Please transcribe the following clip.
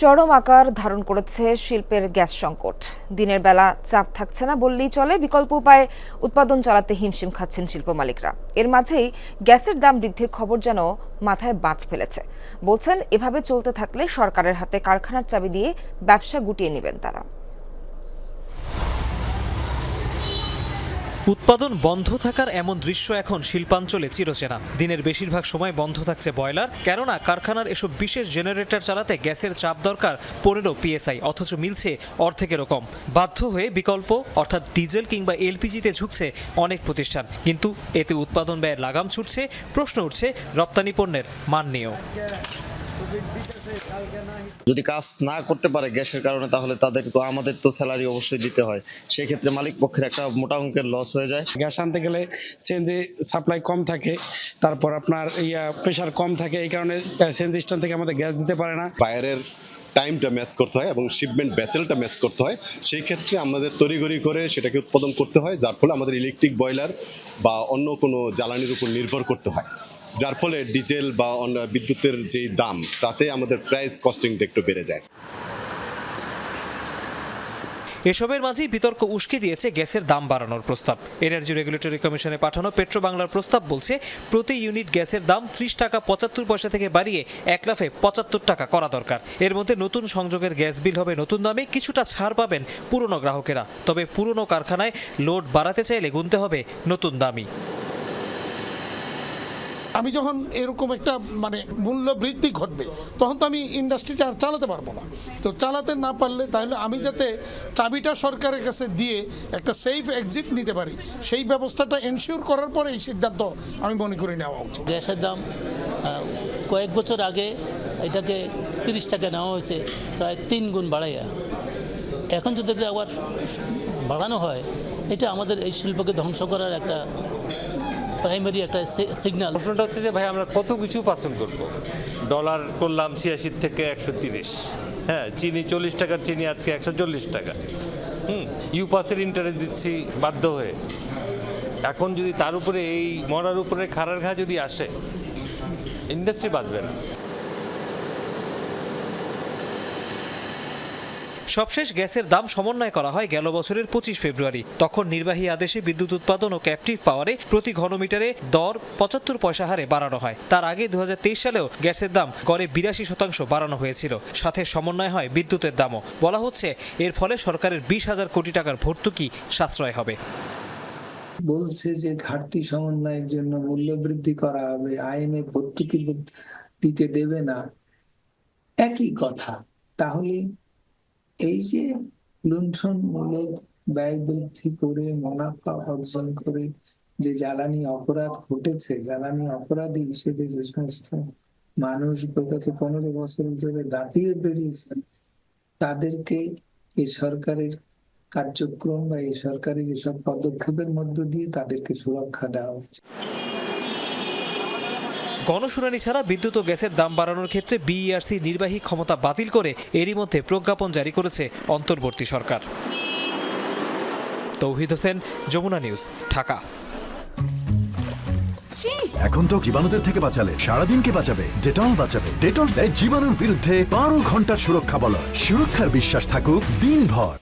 চরম আকার ধারণ করেছে শিল্পের গ্যাস সংকট। দিনের বেলা চাপ থাকছে না বললেই চলে, বিকল্প উপায়ে উৎপাদন চালাতে হিমশিম খাচ্ছেন শিল্প মালিকরা। এর মাঝেই গ্যাসের দাম বৃদ্ধির খবর যেন মাথায় বাজ ফেলেছে। বলছেন, এভাবে চলতে থাকলে সরকারের হাতে কারখানার চাবি দিয়ে ব্যবসা গুটিয়ে নেবেন তারা। উৎপাদন বন্ধ থাকার এমন দৃশ্য এখন শিল্পাঞ্চলে চিরচেনা। দিনের বেশিরভাগ সময় বন্ধ থাকছে বয়লার কেননা কারখানার এসব বিশেষ জেনারেটর চালাতে গ্যাসের চাপ দরকার পনেরো পিএসআই, অথচ মিলছে অর্ধেকেরও কম। বাধ্য হয়ে বিকল্প, অর্থাৎ ডিজেল কিংবা এলপিজিতে ঝুঁকছে অনেক প্রতিষ্ঠান। কিন্তু এতে উৎপাদন ব্যয়ের লাগাম ছুটছে, প্রশ্ন উঠছে রপ্তানি পণ্যের মান নিয়েও। যদি কাজ না করতে পারে গ্যাসের কারণে তাহলে তাদের তো আমাদের তো স্যালারি অবশ্যই দিতে হয়। সেই ক্ষেত্রে মালিক পক্ষের একটা মোটা অঙ্কের লস হয়ে যায়। গ্যাস আনতে গেলে সিএনজি সাপ্লাই কম থাকে তারপর আপনার ইয়া প্রেশার কম থাকে এই কারণে সিএনজি স্ট্যান্ড থেকে আমাদের গ্যাস দিতে পারে না। বায়ারের টাইমটা ম্যাচ করতে হয় এবং শিপমেন্ট ভেসেলটা ম্যাচ করতে হয়। সেই ক্ষেত্রে আমাদের তড়িঘড়ি করে সেটাকে উৎপাদন করতে হয় যার ফলে আমাদের ইলেকট্রিক বয়লার বা অন্য কোনো জ্বালানির উপর নির্ভর করতে হয়। যার ফলে ডিজেল বা অন্য বিদ্যুতের যেই দাম, তাতে আমাদের প্রাইস কস্টিংটা একটু বেড়ে যায়। এসবের মাঝেই বিতর্ক উস্কে দিয়েছে গ্যাসের দাম বাড়ানোর প্রস্তাব। এনার্জি রেগুলেটরি কমিশনে পাঠানো পেট্রো বাংলার প্রস্তাব বলছে, প্রতি ইউনিট গ্যাসের দাম ত্রিশ টাকা পঁচাত্তর পয়সা থেকে বাড়িয়ে এক লাফে পঁচাত্তর টাকা করা দরকার। এর মধ্যে নতুন সংযোগের গ্যাস বিল হবে নতুন দামে, কিছুটা ছাড় পাবেন পুরনো গ্রাহকেরা। তবে পুরনো কারখানায় লোড বাড়াতে চাইলে গুনতে হবে নতুন দামই আমি যখন এরকম একটা মানে মূল্য বৃদ্ধি ঘটবে, তখন তো আমি ইন্ডাস্ট্রিটা আর চালাতে পারব না। তো চালাতে না পারলে তাহলে আমি যাতে চাবিটা সরকারের কাছে দিয়ে একটা সেফ এক্সিট নিতে পারি, সেই ব্যবস্থাটা এনশিওর করার পরে এই সিদ্ধান্ত আমি মনে করি নেওয়া উচিত। গ্যাসের দাম কয়েক বছর আগে এটাকে তিরিশ টাকা নেওয়া হয়েছে, প্রায় তিন গুণ বাড়াইয়া। এখন যদি আবার বাড়ানো হয়, এটা আমাদের এই শিল্পকে ধ্বংস করার একটা প্রাইমারি একটা সিগন্যাল প্রশ্নটা হচ্ছে যে, ভাই, আমরা কত কিছু পাচন করব? ডলার করলাম ছিয়াশি থেকে একশো তিরিশ। হ্যাঁ চিনি চল্লিশ টাকার চিনি আজকে একশো চল্লিশ টাকা। হুম, ইউ পাসের ইন্টারেস্ট দিচ্ছি বাধ্য হয়ে। এখন যদি তার উপরে এই মরার উপরে খারার ঘা যদি আসে ইন্ডাস্ট্রি বাঁচবে না। সবশেষ গ্যাসের দাম সমন্বয় করা হয় গেল বছরের পঁচিশ ফেব্রুয়ারি। তখন নির্বাহী আদেশে বিদ্যুৎ উৎপাদন ও ক্যাপটিভ পাওয়ারে প্রতি ঘনমিটারে দর পঁচাত্তর পয়সা হারে বাড়ানো হয়। তার আগে দু হাজার তেইশ সালেও গ্যাসের দাম গড়ে বিরাশি শতাংশ বাড়ানো হয়েছিল। সাথে সমন্বয় হয় বিদ্যুতের দামও। বলা হচ্ছে, এর ফলে সরকারের বিশ হাজার কোটি টাকার ভর্তুকি সাশ্রয় হবে। বলছে যে ঘাটতি সমন্বয়ের জন্য মূল্য বৃদ্ধি করা হবে, আইনে ভর্তুকি দিতে দেবে না। একই কথা। তাহলে এই যে লুণ্ঠনমূলক ব্যয় বৃদ্ধি করে মুনাফা অর্জন করে যে জ্বালানি অপরাধ ঘটেছে, জ্বালানি অপরাধী হিসেবে যে সমস্ত মানুষ বিগত পনেরো বছর ধরে দাঁতিয়ে বেরিয়েছে, তাদেরকে এই সরকারের কার্যক্রম বা এই সরকারের এসব পদক্ষেপের মধ্য দিয়ে তাদেরকে সুরক্ষা দেওয়া হচ্ছে গণশুনানি ছাড়া বিদ্যুৎ ও গ্যাসের দাম বাড়ানোর ক্ষেত্রে বিইআরসি নির্বাহী ক্ষমতা বাতিল করে এরই মধ্যে প্রজ্ঞাপন জারি করেছে অন্তর্বর্তী সরকার। তৌহিদ হোসেন যমুনা নিউজ ঢাকা। এখন তো জীবাণুদের থেকে বাঁচালে সারাদিনকে বাঁচাবে? ডেটল বাঁচাবে। ডেটল দেয় জীবাণুর বিরুদ্ধে বারো ঘণ্টার সুরক্ষা বলয় সুরক্ষার বিশ্বাস থাকুক দিনভর।